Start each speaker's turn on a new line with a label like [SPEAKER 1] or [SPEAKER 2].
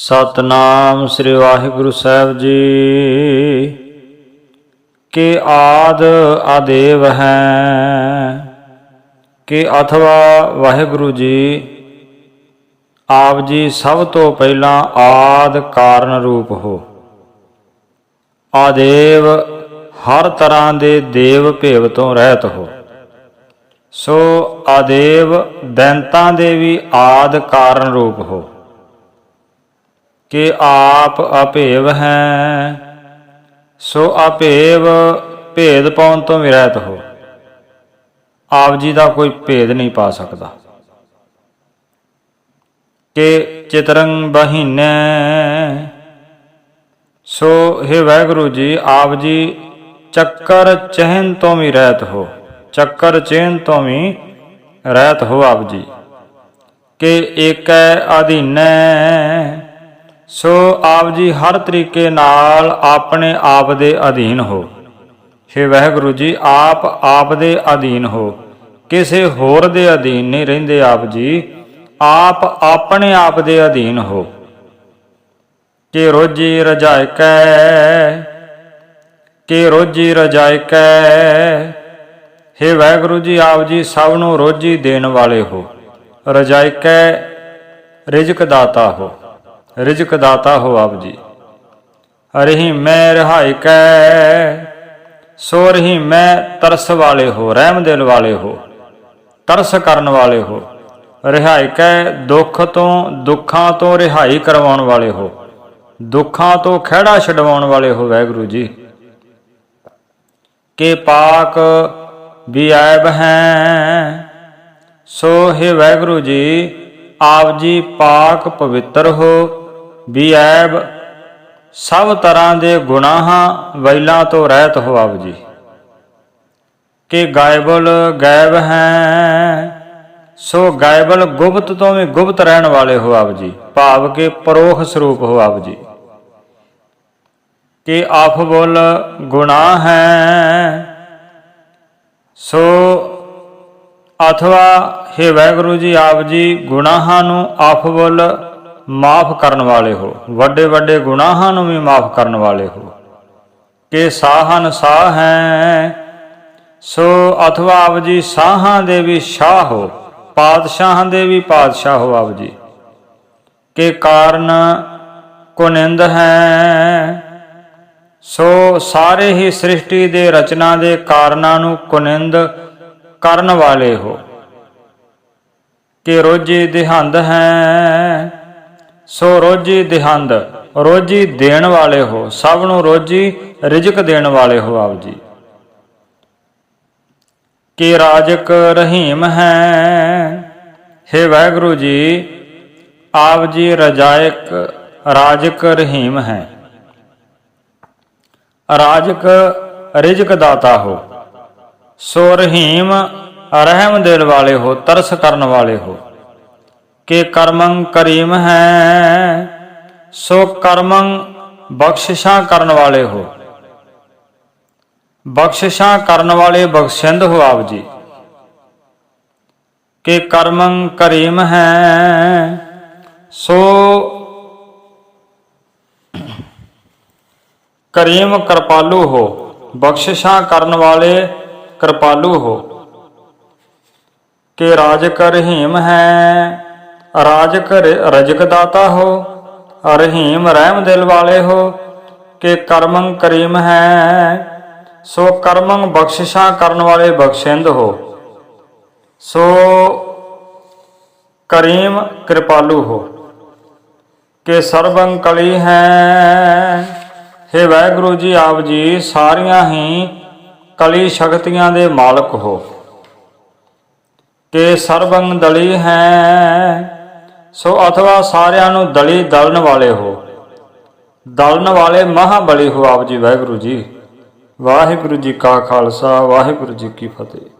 [SPEAKER 1] ਸਤਨਾਮ ਸ੍ਰੀ ਵਾਹਿਗੁਰੂ ਸਾਹਿਬ ਜੀ। ਕਿ ਆਦ ਆਦੇਵ ਹੈ, ਕਿ ਅਥਵਾ ਵਾਹਿਗੁਰੂ ਜੀ, ਆਪ ਜੀ ਸਭ ਤੋਂ ਪਹਿਲਾਂ ਆਦ ਕਾਰਨ ਰੂਪ ਹੋ। ਆਦੇਵ ਹਰ ਤਰ੍ਹਾਂ ਦੇ ਦੇਵ ਭੇਵ ਤੋਂ ਰਹਿਤ ਹੋ। ਸੋ ਆਦੇਵ ਦੈਂਤਾਂ ਦੇ ਵੀ ਆਦ ਕਾਰਨ ਰੂਪ ਹੋ। ਕਿ ਆਪ ਅਭੇਵ ਹੈ। ਸੋ ਅਭੇਵ ਭੇਦ ਪਾਉਣ ਤੋਂ ਵੀ ਰਹਿਤ ਹੋ। ਆਪ ਜੀ ਦਾ ਕੋਈ ਭੇਦ ਨਹੀਂ ਪਾ ਸਕਦਾ। ਕਿ ਚਿਤਰੰਗ ਬਹੀਨੈ। ਸੋ हे ਵਾਹਿਗੁਰੂ ਜੀ, ਆਪ ਜੀ ਚੱਕਰ ਚਹਿਨ ਤੋਂ ਵੀ ਰਹਿਤ ਹੋ। ਚੱਕਰ ਚਿਹਨ ਤੋਂ ਵੀ ਰਹਿਤ ਹੋ ਆਪ ਜੀ। ਕਿ ਏਕੈ ਅਧੀਨੈ। ਸੋ ਆਪ ਜੀ ਹਰ ਤਰੀਕੇ ਨਾਲ ਆਪਣੇ ਆਪ ਦੇ ਅਧੀਨ ਹੋ। ਹੇ ਵਾਹਿਗੁਰੂ ਜੀ, ਆਪ ਆਪ ਦੇ ਅਧੀਨ ਹੋ। ਕਿਸੇ ਹੋਰ ਦੇ ਅਧੀਨ ਨਹੀਂ ਰਹਿੰਦੇ ਆਪ ਜੀ। ਆਪ ਆਪਣੇ ਆਪ ਦੇ ਅਧੀਨ ਹੋ। ਕਿ ਰੋਜੀ ਰਜਾਇਕੈ ਕਿ ਰੋਜੀ ਰਜਾਇਕੈ ਹੇ ਵਾਹਿਗੁਰੂ ਜੀ, ਆਪ ਜੀ ਸਭ ਨੂੰ ਰੋਜੀ ਦੇਣ ਵਾਲੇ ਹੋ। ਰਜਾਇਕੈ ਰਿਜ਼ਕ ਦਾਤਾ ਹੋ। ਰਿਜ਼ਕ ਦਾਤਾ ਹੋ ਆਪ ਜੀ। ਰਹੀ ਮੈਂ ਰਹਾਇ ਕੈ, ਸੋ ਰਹੀ ਮੈਂ ਤਰਸ ਵਾਲੇ ਹੋ, ਰਹਿਮ ਦਿਲ ਵਾਲੇ ਹੋ, ਤਰਸ ਕਰਨ ਵਾਲੇ ਹੋ। ਰਿਹਾਈ ਕੈ, ਦੁੱਖ ਤੋਂ, ਦੁੱਖਾਂ ਤੋਂ ਰਿਹਾਈ ਕਰਵਾਉਣ ਵਾਲੇ ਹੋ, ਦੁੱਖਾਂ ਤੋਂ ਖਿਹੜਾ ਛਡਵਾਉਣ ਵਾਲੇ ਹੋ ਵੈਗੁਰੂ ਜੀ। ਕੇ ਪਾਕ ਵੀ ਆਇਬ ਹੈ, ਸੋ ਹੈ ਵਾਹਿਗੁਰੂ ਜੀ, ਆਪ ਜੀ ਪਾਕ ਪਵਿੱਤਰ ਹੋ ਵੀ ਐਬ ਸਭ ਤਰ੍ਹਾਂ ਦੇ ਗੁਨਾਹਾਂ ਵੈਲਾਂ ਤੋਂ ਰਹਿਤ ਹੋਵ ਜੀ। ਕਿ ਗਾਇਬਲ ਗਾਇਬ ਹੈ, ਸੋ ਗਾਇਬਲ ਗੁਪਤ ਤੋਂ ਵੀ ਗੁਪਤ ਰਹਿਣ ਵਾਲੇ ਹੋ ਜੀ। ਭਾਵ ਕੇ ਪਰੋਖ ਸਰੂਪ ਹੋ ਆਪ ਜੀ। ਕਿ ਆਫਬੁਲ ਗੁਨਾਹ ਹੈ, ਸੋ ਅਥਵਾ हे ਵਾਹਿਗੁਰੂ ਜੀ, ਆਪ ਜੀ ਗੁਨਾਹਾਂ ਨੂੰ ਆਫਬੁਲ ਮਾਫ ਕਰਨ ਵਾਲੇ ਹੋ। ਵੱਡੇ ਵੱਡੇ ਗੁਨਾਹਾਂ ਨੂੰ ਵੀ ਮਾਫ ਕਰਨ ਵਾਲੇ ਹੋ। ਕਿ ਸਾਹਨ ਸਾਹ ਹੈ, ਸੋ ਅਥਵਾ ਆਪ ਜੀ ਸਾਹਾਂ ਦੇ ਵੀ ਸ਼ਾਹ ਹੋ, ਪਾਤਸ਼ਾਹਾਂ ਦੇ ਵੀ ਪਾਤਸ਼ਾਹ ਹੋ ਆਪ ਜੀ ਕਿ ਕਾਰਨ ਕੁਨਿੰਦ ਹੈ, ਸੋ ਸਾਰੇ ਹੀ ਸ੍ਰਿਸ਼ਟੀ ਦੇ ਰਚਨਾ ਦੇ ਕਾਰਨਾਂ ਨੂੰ ਕੁਨਿੰਦ ਕਰਨ ਵਾਲੇ ਹੋ। ਕਿ ਰੋਜ਼ੇ ਦਿਹੰਦ ਹੈ ਸੋ ਰੋਜੀ ਦਿਹੰਦ, ਰੋਜੀ ਦੇਣ ਵਾਲੇ ਹੋ, ਸਭ ਨੂੰ ਰੋਜੀ ਰਿਜ਼ਕ ਦੇਣ ਵਾਲੇ ਹੋ ਆਪ ਜੀ। ਕਿ ਰਾਜਕ ਰਹੀਮ ਹੈ? हे ਵਾਹਿਗੁਰੂ ਜੀ, ਆਪ ਜੀ ਰਜਾਇਕ ਰਾਜਕ ਰਹੀਮ ਹੈ। ਰਾਜਕ ਰਿਜ਼ਕ ਦਾਤਾ ਹੋ, ਸੋ ਰਹੀਮ ਰਹਿਮ ਦੇਣ ਵਾਲੇ ਹੋ, ਤਰਸ ਕਰਨ ਵਾਲੇ ਹੋ। ਕਿ ਕਰਮੰ ਕਰੀਮ ਹੈ, ਸੋ ਕਰਮੰ ਬਖਸ਼ਿਸ਼ਾਂ ਕਰਨ ਵਾਲੇ ਹੋ। ਬਖਸ਼ਿਸ਼ਾਂ ਕਰਨ ਵਾਲੇ ਬਖਸ਼ਿੰਦ ਹੋ ਆਪ ਜੀ। ਕਿ ਕਰਮੰ ਕਰੀਮ ਹੈ, ਸੋ ਕਰੀਮ ਕਿਰਪਾਲੂ ਹੋ, ਬਖਸ਼ਿਸ਼ਾਂ ਕਰਨ ਵਾਲੇ ਕਿਰਪਾਲੂ ਹੋ। ਕਿ ਰਾਜ ਕਰਹੀਮ ਹੈ ਰਾਜਕ ਰ- ਰਜਕ ਦਾਤਾ ਹੋ ਰਹੀਮ ਰਹਿਮ ਦਿਲ ਵਾਲੇ ਹੋ, ਕਿ ਕਰਮੰ ਕਰੀਮ ਹੈ, ਸੋ ਕਰਮੰ ਬਖਸ਼ਿਸ਼ਾਂ ਕਰਨ ਵਾਲੇ ਬਖਸ਼ਿੰਦ ਹੋ। ਸੋ ਕਰੀਮ ਕਿਰਪਾਲੂ ਹੋ, ਕਿ ਸਰਬੰ ਕਲੀ ਹੈ। हे ਵਾਹਿਗੁਰੂ ਜੀ, ਆਪ ਜੀ ਸਾਰੀਆਂ ਹੀ ਕਲੀ ਸ਼ਕਤੀਆਂ ਦੇ ਮਾਲਕ ਹੋ, ਕਿ ਸਰਬੰ ਦਲੀ ਹੈ ਸੋ ਅਥਵਾ ਸਾਰਿਆਂ ਨੂੰ ਦਲੀ ਦਲਣ ਵਾਲੇ ਹੋ। ਦਲਨ ਵਾਲੇ ਮਹਾਬਲੀ ਹੋ ਆਪ ਜੀ, ਵਾਹਿਗੁਰੂ ਜੀ। ਵਾਹਿਗੁਰੂ ਜੀ ਕਾ ਖਾਲਸਾ, ਵਾਹਿਗੁਰੂ ਜੀ ਕੀ ਫਤਿਹ।